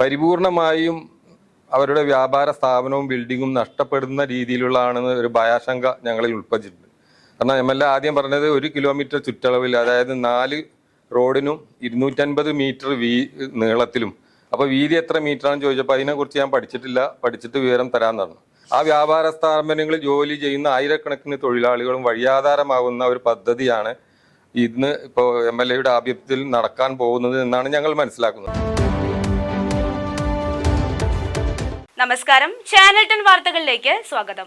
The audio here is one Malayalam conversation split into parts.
പരിപൂർണമായും അവരുടെ വ്യാപാര സ്ഥാപനവും ബിൽഡിങ്ങും നഷ്ടപ്പെടുന്ന രീതിയിലുള്ളതാണെന്ന് ഒരു ഭയാശങ്ക ഞങ്ങളിൽ ഉൾപ്പെട്ടിട്ടുണ്ട്. കാരണം എം എൽ എ ആദ്യം പറഞ്ഞത് ഒരു കിലോമീറ്റർ ചുറ്റളവിൽ അതായത് നാല് റോഡിനും ഇരുന്നൂറ്റൻപത് മീറ്റർ വീ നീളത്തിലും. അപ്പോൾ വീതി എത്ര മീറ്റർ ആണെന്ന് ചോദിച്ചപ്പോൾ അതിനെക്കുറിച്ച് ഞാൻ പഠിച്ചിട്ടില്ല. പഠിച്ചിട്ട് വിവരം തരാൻ തന്നു ആ വ്യാപാര സ്ഥാപനങ്ങളിൽ ജോലി ചെയ്യുന്ന ആയിരക്കണക്കിന് തൊഴിലാളികളും വഴിയാധാരമാകുന്ന ഒരു പദ്ധതിയാണ് ഇന്ന് ഇപ്പോൾ എം എൽ എയുടെ ആഭിമുഖ്യത്തിൽ നടക്കാൻ പോകുന്നത് എന്നാണ് ഞങ്ങൾ മനസ്സിലാക്കുന്നത്. നമസ്കാരം. ചാനൽ ടെൻ വാർത്തകളിലേക്ക് സ്വാഗതം.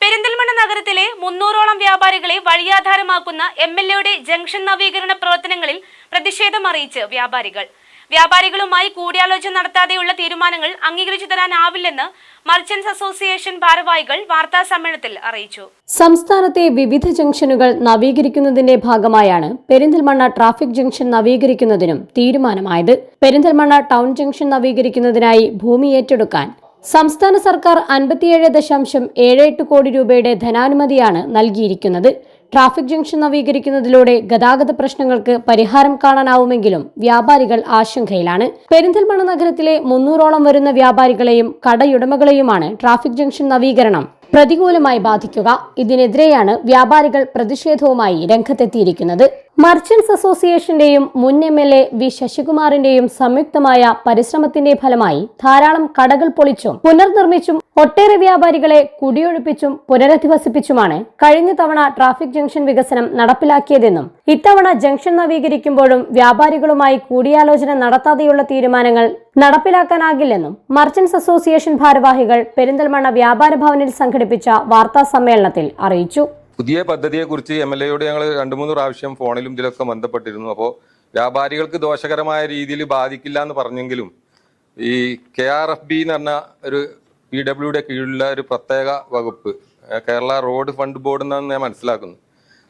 പെരിന്തൽമണ്ണ നഗരത്തിലെ മുന്നൂറോളം വ്യാപാരികളെ വഴിയാധാരമാക്കുന്ന എം എൽ എയുടെ ജംഗ്ഷൻ നവീകരണ പ്രവർത്തനങ്ങളിൽ പ്രതിഷേധം അറിയിച്ച് വ്യാപാരികൾ. വ്യാപാരികളുമായി കൂടിയാലോചന നടത്താതെയുള്ള തീരുമാനങ്ങൾ അംഗീകരിച്ചു തരാനാവില്ലെന്ന് മർച്ചന്റ്സ് അസോസിയേഷൻ ഭാരവാഹികൾ വാർത്താ സമ്മേളനത്തിൽ അറിയിച്ചു. സംസ്ഥാനത്തെ വിവിധ ജംഗ്ഷനുകൾ നവീകരിക്കുന്നതിന്റെ ഭാഗമായാണ് പെരിന്തൽമണ്ണ ട്രാഫിക് ജംഗ്ഷൻ നവീകരിക്കുന്നതിനും തീരുമാനമായത്. പെരിന്തൽമണ്ണ ടൗൺ ജംഗ്ഷൻ നവീകരിക്കുന്നതിനായി ഭൂമി ഏറ്റെടുക്കാൻ സംസ്ഥാന സർക്കാർ അൻപത്തിയേഴ് ദശാംശം ഏഴ് എട്ട് കോടി രൂപയുടെ ധനാനുമതിയാണ് നൽകിയിരിക്കുന്നത്. ട്രാഫിക് ജംഗ്ഷൻ നവീകരിക്കുന്നതിലൂടെ ഗതാഗത പ്രശ്നങ്ങൾക്ക് പരിഹാരം കാണാനാവുമെങ്കിലും വ്യാപാരികൾ ആശങ്കയിലാണ്. പെരിന്തൽമണ്ണ നഗരത്തിലെ മുന്നൂറോളം വരുന്ന വ്യാപാരികളെയും കടയുടമകളെയുമാണ് ട്രാഫിക് ജംഗ്ഷൻ നവീകരണം പ്രതികൂലമായി ബാധിക്കുക. ഇതിനെതിരെയാണ് വ്യാപാരികൾ പ്രതിഷേധവുമായി രംഗത്തെത്തിയിരിക്കുന്നത്. മർച്ചന്റ്സ് അസോസിയേഷന്റെയും മുൻ എം എൽ എ വി ശശികുമാറിന്റെയും സംയുക്തമായ പരിശ്രമത്തിന്റെ ഫലമായി ധാരാളം കടകൾ പൊളിച്ചും പുനർനിർമ്മിച്ചും ഒട്ടേറെ വ്യാപാരികളെ കുടിയൊഴിപ്പിച്ചും പുനരധിവസിപ്പിച്ചുമാണ് കഴിഞ്ഞ തവണ ട്രാഫിക് ജംഗ്ഷൻ വികസനം നടപ്പിലാക്കിയതെന്നും ഇത്തവണ ജംഗ്ഷൻ നവീകരിക്കുമ്പോഴും വ്യാപാരികളുമായി കൂടിയാലോചന നടത്താതെയുള്ള തീരുമാനങ്ങൾ നടപ്പിലാക്കാനാകില്ലെന്നും മർച്ചന്റ്സ് അസോസിയേഷൻ ഭാരവാഹികൾ പെരിന്തൽമണ്ണ വ്യാപാര ഭവനിൽ സംഘടിപ്പിച്ച വാർത്താ സമ്മേളനത്തിൽ അറിയിച്ചു. പുതിയ പദ്ധതിയെക്കുറിച്ച് എം എൽ എയോട് ഞങ്ങൾ രണ്ടു മൂന്ന് പ്രാവശ്യം ഫോണിലും ഇതിലൊക്കെ ബന്ധപ്പെട്ടിരുന്നു. അപ്പോൾ വ്യാപാരികൾക്ക് ദോഷകരമായ രീതിയിൽ ബാധിക്കില്ല എന്ന് പറഞ്ഞെങ്കിലും ഈ കെ ആർ എഫ് ബി എന്ന് പറഞ്ഞ ഒരു പി ഡബ്ല്യുടെ കീഴിലുള്ള ഒരു പ്രത്യേക വകുപ്പ് കേരള റോഡ് ഫണ്ട് ബോർഡ് എന്നാണ് ഞാൻ മനസ്സിലാക്കുന്നത്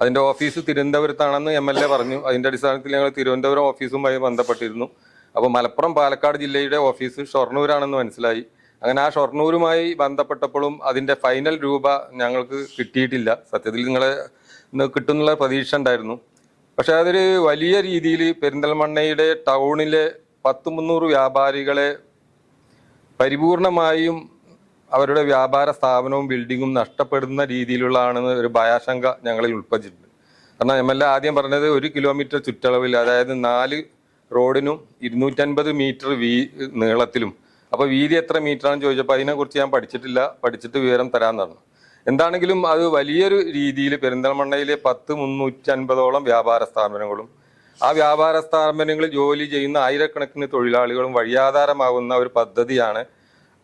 അതിന്റെ ഓഫീസ് തിരുവനന്തപുരത്താണെന്ന് എം എൽ എ പറഞ്ഞു. അതിന്റെ അടിസ്ഥാനത്തിൽ ഞങ്ങൾ തിരുവനന്തപുരം ഓഫീസുമായി ബന്ധപ്പെട്ടിരുന്നു. അപ്പോൾ മലപ്പുറം പാലക്കാട് ജില്ലയുടെ ഓഫീസ് ഷൊർണൂരാണെന്ന് മനസ്സിലായി. അങ്ങനെ ആ ഷൊർണൂരുമായി ബന്ധപ്പെട്ടപ്പോഴും അതിന്റെ ഫൈനൽ രൂപ ഞങ്ങൾക്ക് കിട്ടിയിട്ടില്ല. സത്യത്തിൽ നിങ്ങളെ കിട്ടുന്നുള്ള പ്രതീക്ഷ ഉണ്ടായിരുന്നു. പക്ഷെ അതൊരു വലിയ രീതിയിൽ പെരിന്തൽമണ്ണയുടെ ടൗണിലെ പത്ത് മുന്നൂറ് വ്യാപാരികളെ പരിപൂർണമായും അവരുടെ വ്യാപാര സ്ഥാപനവും ബിൽഡിങ്ങും നഷ്ടപ്പെടുന്ന രീതിയിലുള്ളതാണെന്ന് ഒരു ഭയാശങ്ക ഞങ്ങളിൽ ഉൾപ്പെട്ടിട്ടുണ്ട്. കാരണം എം എൽ എ ആദ്യം പറഞ്ഞത് ഒരു കിലോമീറ്റർ ചുറ്റളവിൽ അതായത് നാല് റോഡിനും ഇരുന്നൂറ്റൻപത് മീറ്റർ വീ നീളത്തിലും. അപ്പോൾ വീതി എത്ര മീറ്ററാണെന്ന് ചോദിച്ചപ്പോൾ അതിനെക്കുറിച്ച് ഞാൻ പഠിച്ചിട്ടില്ല. പഠിച്ചിട്ട് വിവരം തരാമെന്ന് പറഞ്ഞു എന്താണെങ്കിലും അത് വലിയൊരു രീതിയിൽ പെരിന്തൽമണ്ണയിലെ പത്ത് മുന്നൂറ്റി അൻപതോളം വ്യാപാര സ്ഥാപനങ്ങളും ആ വ്യാപാര സ്ഥാപനങ്ങളിൽ ജോലി ചെയ്യുന്ന ആയിരക്കണക്കിന് തൊഴിലാളികളും വഴിയാധാരമാകുന്ന ഒരു പദ്ധതിയാണ്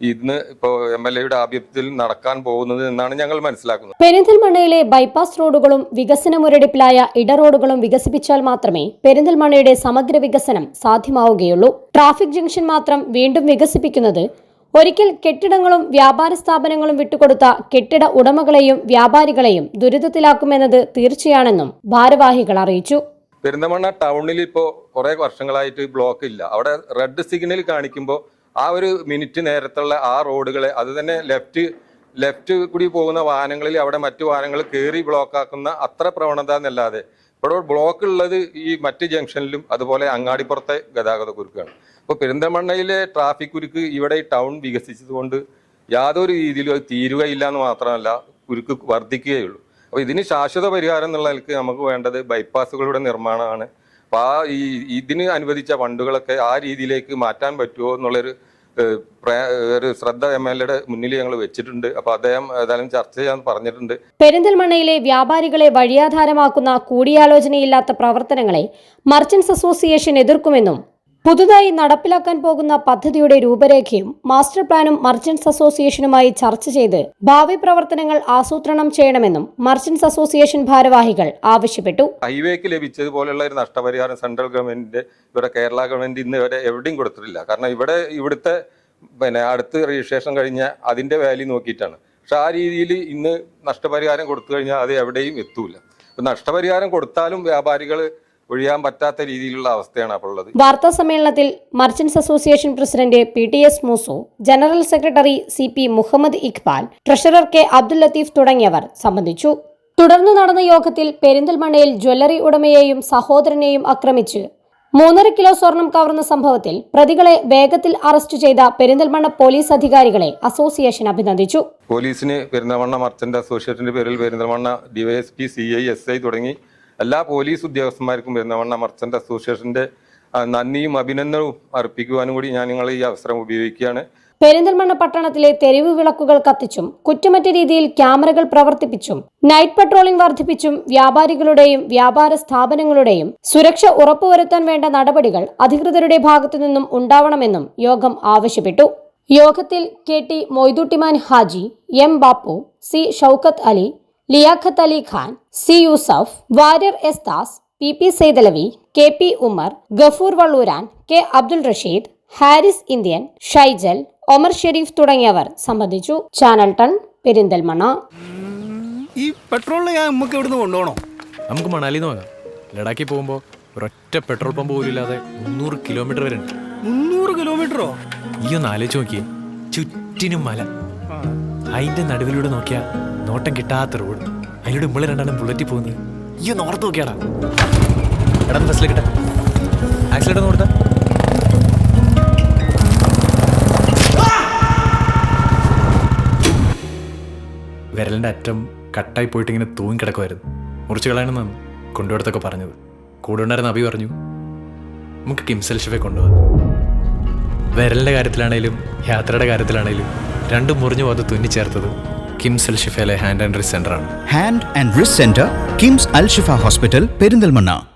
ഇന്ന് ഇപ്പോ എം എൽ എയുടെ ആഭിമുഖ്യത്തിൽ നടക്കാൻ പോകുന്നത് എന്നാണ് ഞങ്ങൾ മനസ്സിലാക്കുന്നത്. പെരിന്തൽമണ്ണയിലെ ബൈപ്പാസ് റോഡുകളും വികസന മുരടിപ്പിലായ ഇട റോഡുകളും വികസിപ്പിച്ചാൽ മാത്രമേ പെരിന്തൽമണ്ണയുടെ സമഗ്ര വികസനം സാധ്യമാവുകയുള്ളൂ. ട്രാഫിക് ജംഗ്ഷൻ മാത്രം വീണ്ടും വികസിപ്പിക്കുന്നത് ഒരിക്കൽ കെട്ടിടങ്ങളും വ്യാപാര സ്ഥാപനങ്ങളും വിട്ടുകൊടുത്ത കെട്ടിട ഉടമകളെയും വ്യാപാരികളെയും ദുരിതത്തിലാക്കുമെന്നത് തീർച്ചയാണെന്നും ഭാരവാഹികൾ അറിയിച്ചു. പെരിന്തമണ്ണ ടൗണിൽ ഇപ്പോൾ കുറേ വർഷങ്ങളായിട്ട് ബ്ലോക്ക് ഇല്ല. അവിടെ റെഡ് സിഗ്നൽ കാണിക്കുമ്പോൾ ആ ഒരു മിനിറ്റ് നേരത്തുള്ള ആ റോഡുകളെ അത് തന്നെ ലെഫ്റ്റ് ലെഫ്റ്റ് കൂടി പോകുന്ന വാഹനങ്ങളിൽ അവിടെ മറ്റു വാഹനങ്ങൾ കയറി ബ്ലോക്ക് ആക്കുന്ന അത്ര പ്രവണത എന്നല്ലാതെ. ഇവിടെ ബ്ലോക്ക് ഉള്ളത് ഈ മറ്റ് ജംഗ്ഷനിലും അതുപോലെ അങ്ങാടിപ്പുറത്തെ ഗതാഗത കുരുക്കാണ്. അപ്പോൾ പെരിന്തമണ്ണയിലെ ട്രാഫിക് കുരുക്ക് ഇവിടെ ടൗൺ വികസിച്ചതുകൊണ്ട് യാതൊരു രീതിയിലും അത് തീരുകയില്ല എന്ന് മാത്രമല്ല കുരുക്ക് വർദ്ധിക്കുകയുള്ളൂ. അപ്പോൾ ഇതിന് ശാശ്വത പരിഹാരം എന്നുള്ള നിലയ്ക്ക് നമുക്ക് വേണ്ടത് ബൈപ്പാസുകളുടെ നിർമ്മാണമാണ്. അപ്പോൾ ആ ഈ ഇതിന് അനുവദിച്ച ഫണ്ടുകളൊക്കെ ആ രീതിയിലേക്ക് മാറ്റാൻ പറ്റുമോ എന്നുള്ളൊരു ഒരു ശ്രദ്ധ എം എൽ എയുടെ മുന്നിൽ ഞങ്ങൾ വെച്ചിട്ടുണ്ട്. അപ്പോൾ അദ്ദേഹം ഏതായാലും ചർച്ച ചെയ്യാൻ പറഞ്ഞിട്ടുണ്ട്. പെരിന്തൽമണ്ണയിലെ വ്യാപാരികളെ വഴിയാധാരമാക്കുന്ന കൂടിയാലോചനയില്ലാത്ത പ്രവർത്തനങ്ങളെ മർച്ചന്റ്സ് അസോസിയേഷൻ എതിർക്കുമെന്നും പുതുതായി നടപ്പിലാക്കാൻ പോകുന്ന പദ്ധതിയുടെ രൂപരേഖയും മാസ്റ്റർ പ്ലാനും മർച്ചന്റ്സ് അസോസിയേഷനുമായി ചർച്ച ചെയ്ത് ഭാവി പ്രവർത്തനങ്ങൾ ആസൂത്രണം ചെയ്യണമെന്നും മർച്ചന്റ്സ് അസോസിയേഷൻ ഭാരവാഹികൾ ആവശ്യപ്പെട്ടു. ഹൈവേക്ക് ലഭിച്ചതുപോലെയുള്ള ഒരു നഷ്ടപരിഹാരം സെൻട്രൽ ഗവൺമെന്റിന്റെ ഇവിടെ കേരള ഗവൺമെന്റ് ഇന്ന് വരെ എവിടെയും കൊടുത്തിട്ടില്ല. കാരണം ഇവിടെ ഇവിടുത്തെ പിന്നെ അടുത്ത് രജിസ്ട്രേഷൻ കഴിഞ്ഞ അതിന്റെ വാല്യൂ നോക്കിയിട്ടാണ്. പക്ഷെ ആ രീതിയിൽ ഇന്ന് നഷ്ടപരിഹാരം കൊടുത്തു കഴിഞ്ഞാൽ അത് എവിടെയും എത്തൂല. നഷ്ടപരിഹാരം കൊടുത്താലും വ്യാപാരികൾ ഒഴിയാൻ പറ്റാത്ത രീതിയിലുള്ള അവസ്ഥയാണ് അപ്പോൾ ഉള്ളത്. വാർത്താ സമ്മേളനത്തിൽ merchants association president P T S Moosu general secretary C P Muhammad Iqbal treasurer K Abdul Latheef തുടങ്ങിയവർ സംബന്ധിച്ചു. തുടർന്ന് നടന്ന യോഗത്തിൽ പെരിന്തൽമണ്ണയിൽ ജ്വല്ലറി ഉടമയെയും സഹോദരനെയും ആക്രമിച്ച് മൂന്നര കിലോ സ്വർണം കവർന്ന സംഭവത്തിൽ പ്രതികളെ വേഗത്തിൽ അറസ്റ്റ് ചെയ്ത പെരിന്തൽമണ്ണ പോലീസ് അധികാരികളെ അസോസിയേഷൻ അഭിനന്ദിച്ചു. പോലീസിന് പെരിന്തൽമണ്ണ മർച്ചന്റ് അസോസിയേഷന്റെ പേരിൽ Perinthalmanna DYSP C I S I തുടങ്ങി എല്ലാ പോലീസ് ഉദ്യോഗസ്ഥന്മാർക്കും പെരുന്നവണ്ണ മർച്ചന്റ് അസോസിയേഷന്റെ നന്ദിയും അഭിനന്ദനവും അർപ്പിക്കുവാനും കൂടി ഞാൻ നിങ്ങൾ ഈ അവസരം ഉപയോഗിക്കുകയാണ്. പെരിന്തൽമണ്ണ പട്ടണത്തിലെ തെരുവ് വിളക്കുകൾ കത്തിച്ചും കുറ്റമറ്റ രീതിയിൽ ക്യാമറകൾ പ്രവർത്തിപ്പിച്ചും നൈറ്റ് പട്രോളിംഗ് വർദ്ധിപ്പിച്ചും വ്യാപാരികളുടെയും വ്യാപാര സ്ഥാപനങ്ങളുടെയും സുരക്ഷ ഉറപ്പുവരുത്താൻ വേണ്ട നടപടികൾ അധികൃതരുടെ ഭാഗത്തു നിന്നും ഉണ്ടാവണമെന്നും യോഗം ആവശ്യപ്പെട്ടു. യോഗത്തിൽ K T Moiduttiman Haji M Bappu C Shoukath Ali Liyakath Ali Khan C Yusuf Warrier എസ്താസ് P P Saithalavi K P Umar Gafoor Valluran K Abdul Rasheed Haris Indian Shaijal Omar Sherif തുടങ്ങിയവർ സംബന്ധിച്ചു. Channel ten Perinthalmanna. ഈ പെട്രോളിന് ഞാൻ നമുക്ക് ഇവിടുന്ന് കൊണ്ടുപോകണോ? നമുക്ക് മണാലി നോക്കാം ലഡാക്കിൽ പോകുമ്പോൾ ഒരൊറ്റ പെട്രോൾ പമ്പ് പോലും ഇല്ലാതെ മുന്നൂറ് കിലോമീറ്റർ വരെ ഉണ്ട്. മുന്നൂറ് കിലോമീറ്ററോ? ഈ ഒന്ന് ആലോചിച്ച് നോക്കിയേ ചുറ്റിനും മല. അതിന്റെ നടുവിലൂടെ നോക്കിയ നോട്ടം കിട്ടാത്ത റോഡ്. അതിലൂടെ നമ്മൾ രണ്ടാണ് ബുള്ളറ്റിൽ പോകുന്നത്. ഈ നോർത്ത് നോക്കിയാടാ. എടാ കിട്ടാ ആക്സിഡന്റ് ഒന്ന് വിരലിന്റെ അറ്റം കട്ടായി പോയിട്ട് ഇങ്ങനെ തൂങ്ങി കിടക്കുമായിരുന്നു മുറിച്ച് കളയണമെന്നാണ് കൊണ്ടുപോടത്തൊക്കെ പറഞ്ഞത്. കൂടെ ഉണ്ടായിരുന്ന അഭി പറഞ്ഞു നമുക്ക് കിംസൽ ഷിഫെ കൊണ്ടുപോകാം വിരലിന്റെ കാര്യത്തിലാണേലും യാത്രയുടെ കാര്യത്തിലാണേലും രണ്ടും മുറിഞ്ഞു പോകാതെ തുന്നിച്ചേർത്തത് കിംസ് ഷിഫയിലെ ഹാൻഡ് ആൻഡ് റിസ് ആണ്. Hand and wrist centre KIMS Al Shifa hospital Perinthalmanna